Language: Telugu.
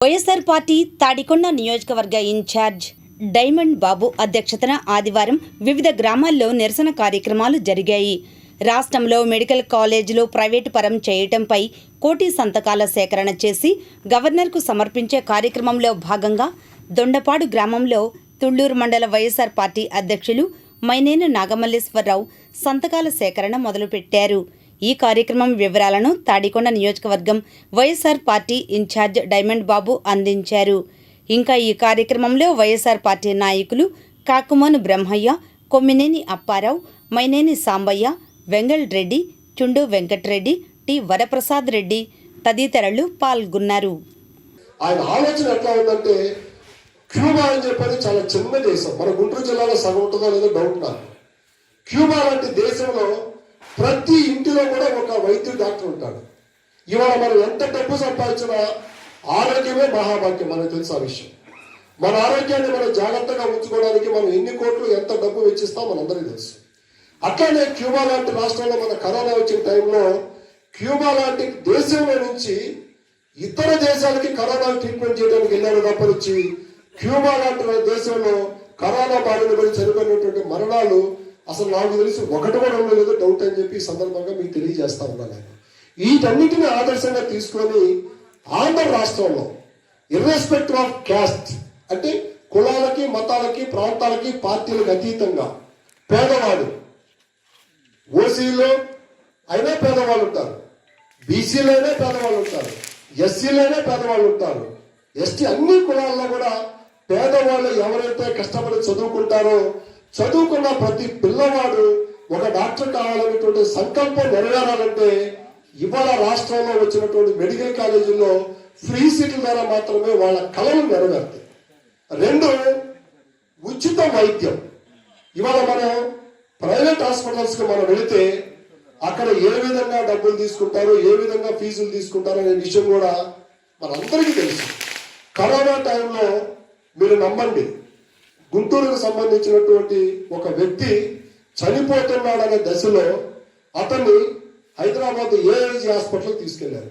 వైఎస్ఆర్ పార్టీ తాడికొండ నియోజకవర్గ ఇన్ఛార్జ్ డైమండ్ బాబు అధ్యక్షతన ఆదివారం వివిధ గ్రామాల్లో నిరసన కార్యక్రమాలు జరిగాయి. రాష్ట్రంలో మెడికల్ కాలేజీలు ప్రైవేటు పరం చేయటంపై కోటి సంతకాల సేకరణ చేసి గవర్నర్కు సమర్పించే కార్యక్రమంలో భాగంగా దొండపాడు గ్రామంలో తుళ్ళూరు మండల వైఎస్ఆర్ పార్టీ అధ్యక్షులు మైనేను నాగమల్లేశ్వరరావు సంతకాల సేకరణ మొదలుపెట్టారు. ఈ కార్యక్రమం వివరాలను తాడికొండ నియోజకవర్గం YSR party in-charge Diamond Babu అందించారు. ఇంకా ఈ కార్యక్రమంలో వైఎస్ఆర్ పార్టీ నాయకులు కాకుమాను బ్రహ్మయ్య కొమ్మినేని అప్పారావు మైనేని సాంబయ్య వెంగళ్ రెడ్డి చుండు వెంకట్రెడ్డి టి వరప్రసాద్ రెడ్డి తదితరులు పాల్గొన్నారు. ఆయన ఆలోచన ఎట్లా ఉందంటే క్యూబా అని చెప్పేది చాలా చిన్న దేశం. మన గుంటూరు జిల్లాలో సగం ఉంటుందో లేదో డౌట్ నాకు. క్యూబా లాంటి దేశంలో ప్రతి ఇంటిలో కూడా ఒక వైద్యుడు డాక్టర్ ఉంటాడు. ఇవాళ మనం ఎంత డబ్బు సంపాదించినా ఆరోగ్యమే మహాభాగ్యం మనకు తెలుసు ఆ విషయం. మన ఆరోగ్యాన్ని మనం జాగ్రత్తగా ఉంచుకోవడానికి మనం ఎన్ని కోట్లు ఎంత డబ్బు వెచ్చిస్తాం మనందరికీ తెలుసు. అట్లానే క్యూబా లాంటి రాష్ట్రంలో మన కరోనా వచ్చిన టైంలో క్యూబా లాంటి దేశంలో నుంచి ఇతర దేశాలకి కరోనా ట్రీట్మెంట్ చేయడానికి వెళ్ళారు తప్పనిచ్చి క్యూబా లాంటి దేశంలో కరోనా బారిన పడి చనిపోయినటువంటి మరణాలు అసలు నాకు తెలిసి ఒకటి కూడా ఉండలేదు డౌట్ అని చెప్పి ఈ సందర్భంగా మీకు తెలియజేస్తా ఉన్నాను. నేను వీటన్నిటిని ఆదర్శంగా తీసుకొని ఆంధ్ర రాష్ట్రంలో ఇర్రెస్పెక్టివ్ ఆఫ్ క్యాస్ట్ అంటే కులాలకి మతాలకి ప్రాంతాలకి పార్టీలకు అతీతంగా పేదవాడు ఓసీలో అయినా పేదవాళ్ళు ఉంటారు బీసీలోనే పేదవాళ్ళు ఉంటారు ఎస్సీలోనే పేదవాళ్ళు ఉంటారు. ఎస్టీ అన్ని కులాల్లో కూడా పేదవాళ్ళు ఎవరైతే కష్టపడి చదువుకుంటారో చదువుకున్న ప్రతి పిల్లవాడు ఒక డాక్టర్ కావాలనేటువంటి సంకల్పం నెరవేరాలంటే ఇవాళ రాష్ట్రంలో వచ్చినటువంటి మెడికల్ కాలేజీల్లో ఫ్రీ సీట్ల ద్వారా మాత్రమే వాళ్ళ కళలు నెరవేరుతాయి. రెండు ఉచిత వైద్యం. ఇవాళ మనం ప్రైవేట్ హాస్పిటల్స్కి మనం వెళితే అక్కడ ఏ విధంగా డబ్బులు తీసుకుంటారు ఏ విధంగా ఫీజులు తీసుకుంటారు అనే విషయం కూడా మనందరికీ తెలుసు. కరోనా టైంలో మీరు నమ్మండి. గుంటూరుకు సంబంధించినటువంటి ఒక వ్యక్తి చనిపోతున్నాడనే దశలో అతన్ని హైదరాబాద్ ఏఐజీ హాస్పిటల్ తీసుకెళ్ళారు.